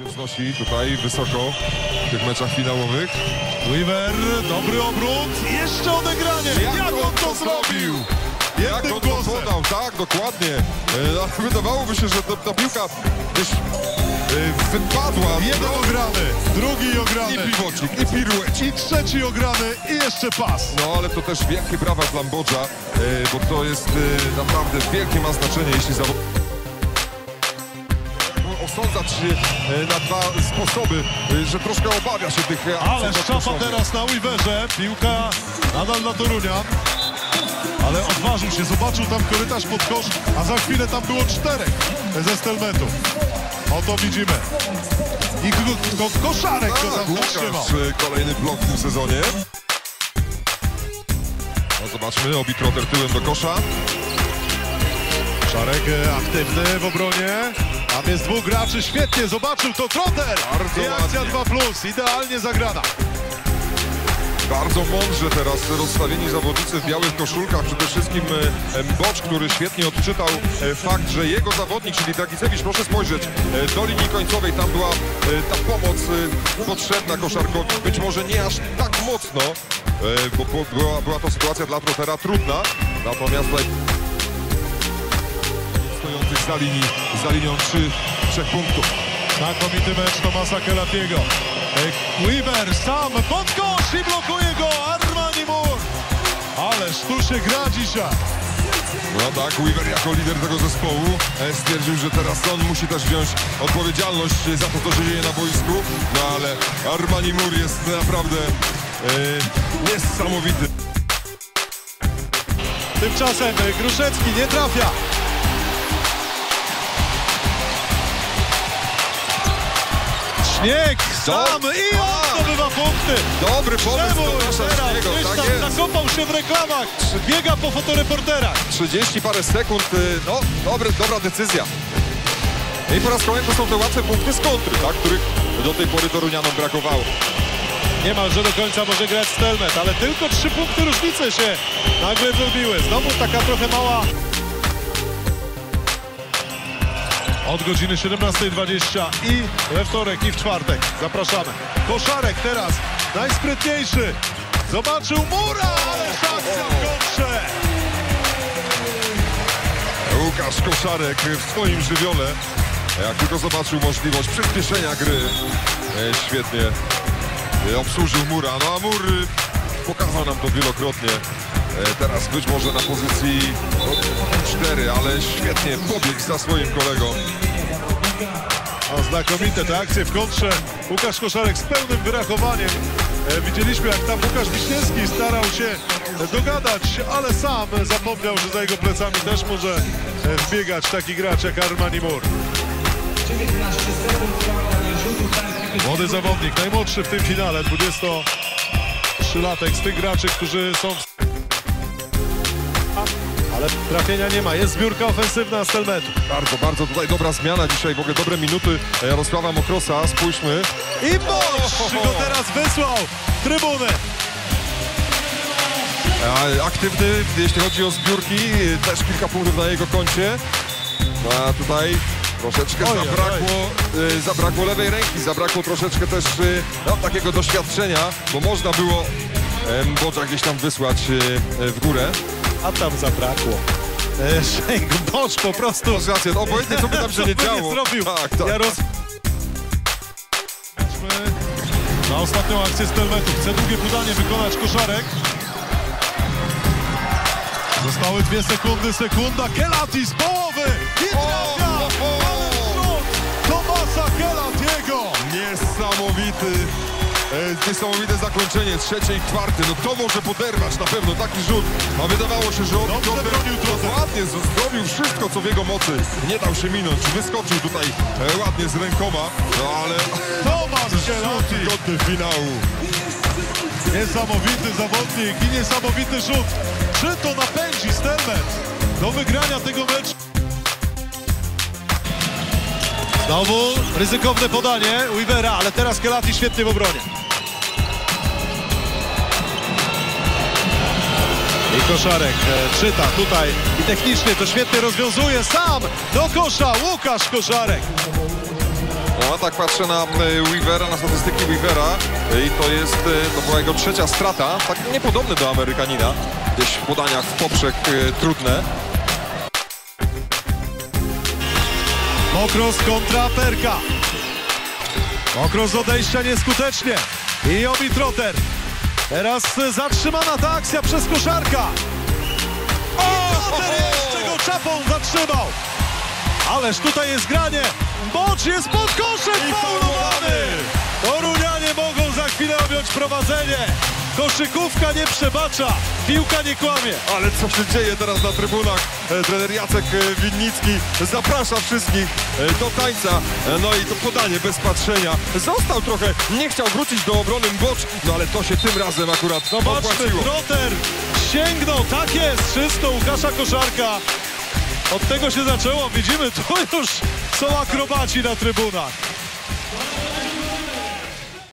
się wznosi tutaj wysoko w tych meczach finałowych. Weaver, dobry obrót, jeszcze odegranie. Jak, on to zrobił? Jak on to podał, tak, dokładnie. E, Wydawałoby się, że ta, ta piłka gdzieś e, wypadła. Jeden No, ograny, drugi I ograny, piwocik, i piruecik. i trzeci ograny i jeszcze pas. No ale to też wielkie brawa dla Mbodża, e, bo to jest naprawdę wielkie ma znaczenie, jeśli zawod... Osądzać e, na dwa sposoby, e, że troszkę obawia się tych e, Ale szczapa teraz na Weaverze, piłka nadal na Torunia. Ale odważył się, zobaczył tam korytarz pod kosz, a za chwilę tam było czterech ze Stelmetu. Oto widzimy. I ko ko koszarek go Tak, tam zatrzymał. Łukasz, e, kolejny blok w tym sezonie. No zobaczmy, Obi Trotter tyłem do kosza. Szarek aktywny w obronie. Tam jest dwóch graczy, świetnie, zobaczył to Trotter. Bardzo I akcja ładnie. 2 plus, idealnie zagrana. Bardzo mądrze teraz rozstawieni zawodnicy w białych koszulkach. Przede wszystkim e, Mbocz, który świetnie odczytał e, fakt, że jego zawodnik, czyli Dragicewicz, proszę spojrzeć, e, do linii końcowej tam była e, ta pomoc e, potrzebna koszarkowi. Być może nie aż tak mocno, e, bo bo była, była to sytuacja dla Trotera trudna. Natomiast tutaj stojących za, linii, za linią 3, 3 punktów. Znakomity mecz Tomasa Kelatiego. Weaver sam pod kosz i blokuje go Armani Moore. Ależ tu się gra dzisiaj. No tak, Weaver jako lider tego zespołu e, stwierdził, że teraz on musi też wziąć odpowiedzialność za to, co się dzieje na boisku. No ale Armani Mur jest naprawdę e, niesamowity. Tymczasem e, Gruszecki nie trafia. Śnieg sam i on zdobywa punkty. Dobry pomysł Tomasza teraz Śniego, tak jest. zakopał się w reklamach, biega po fotoreporterach. 30 parę sekund, e, no dobry, dobra decyzja. I po raz kolejny to są te łatwe punkty z kontry, tak, których do tej pory Torunianom brakowało. Niemalże do końca może grać Stelmet, ale tylko trzy punkty różnicy się nagle zrobiły. Znowu taka trochę mała... Od godziny 17.20 i we wtorek i w czwartek. Zapraszamy. Koszarek teraz najsprytniejszy. Zobaczył Mura, ale akcja w kontrze. Łukasz Koszarek w swoim żywiole, jak tylko zobaczył możliwość przyspieszenia gry, e, świetnie e, obsłużył Mura. No a Mur e, pokazał nam to wielokrotnie. Teraz być może na pozycji no, 4, ale świetnie pobiegł za swoim kolegą. No, znakomite te akcje w kontrze. Łukasz Koszarek z pełnym wyrachowaniem. E, widzieliśmy jak tam Łukasz Wiśniewski starał się dogadać, ale sam zapomniał, że za jego plecami też może e, wbiegać taki gracz jak Armani Moore. Młody zawodnik, najmłodszy w tym finale, 23-latek z tych graczy, którzy są w... Ale trafienia nie ma, jest zbiórka ofensywna Stelmetu. Bardzo, bardzo tutaj dobra zmiana dzisiaj, w ogóle dobre minuty Jarosława Mokrosa, spójrzmy. I Bosz go teraz wysłał trybunę. Aktywny, jeśli chodzi o zbiórki, też kilka punktów na jego koncie. No, a tutaj troszeczkę Oj, zabrakło, y, zabrakło lewej ręki, zabrakło troszeczkę też y, no, takiego doświadczenia, bo można było em, Bodża gdzieś tam wysłać y, y, w górę. A tam zabrakło. E, Szejk Bosz po prostu. Masz rację, no, obojętnie co by tam się nie działo. zrobił. Tak, tak. Jaros... Na ostatnią akcję Stelmetu. Chce długie podanie wykonać koszarek. Zostały dwie sekundy, sekunda. Kelati z połowy i trafia! Ale rzut Tomasa Kelatiego! Niesamowity, e, niesamowite zakończenie trzeciej, czwarty. No to może poderwać na pewno taki rzut. A wydawało się, że on Dobrze dobry- bronił ładnie zrobił wszystko, co w jego mocy. Nie dał się minąć. Wyskoczył tutaj e, ładnie z rękoma, no ale Tomasz Kelati! godny finału. Niesamowity zawodnik i niesamowity rzut. Czy to napędzi Stelmet do wygrania tego meczu? Znowu ryzykowne podanie Weavera, ale teraz Kelati świetnie w obronie. I Koszarek e, czyta tutaj i technicznie to świetnie rozwiązuje sam do kosza Łukasz Koszarek. No, tak patrzę na e, Weavera, na statystyki Weavera e, i to jest, to była jego trzecia strata, tak niepodobny do Amerykanina, gdzieś w podaniach w poprzek trudne. Mokros kontra Perka. Mokros z odejścia nieskutecznie. I Obi Trotter. Teraz zatrzymana ta akcja przez koszarka. O! Trotter jeszcze go czapą zatrzymał. Ależ tutaj jest granie. Bocz jest pod koszem chwilę objąć prowadzenie. Koszykówka nie przebacza. Piłka nie kłamie. Ale co się dzieje teraz na trybunach? E, Trener Jacek e, Winnicki zaprasza wszystkich e, do tańca. No i to podanie bez patrzenia. Został trochę, nie chciał wrócić do obrony Bocz, no ale to się tym razem akurat Zobaczmy. Trotter sięgnął, tak jest, czysto Łukasza Koszarka. Od tego się zaczęło, widzimy, to już są akrobaci na trybunach.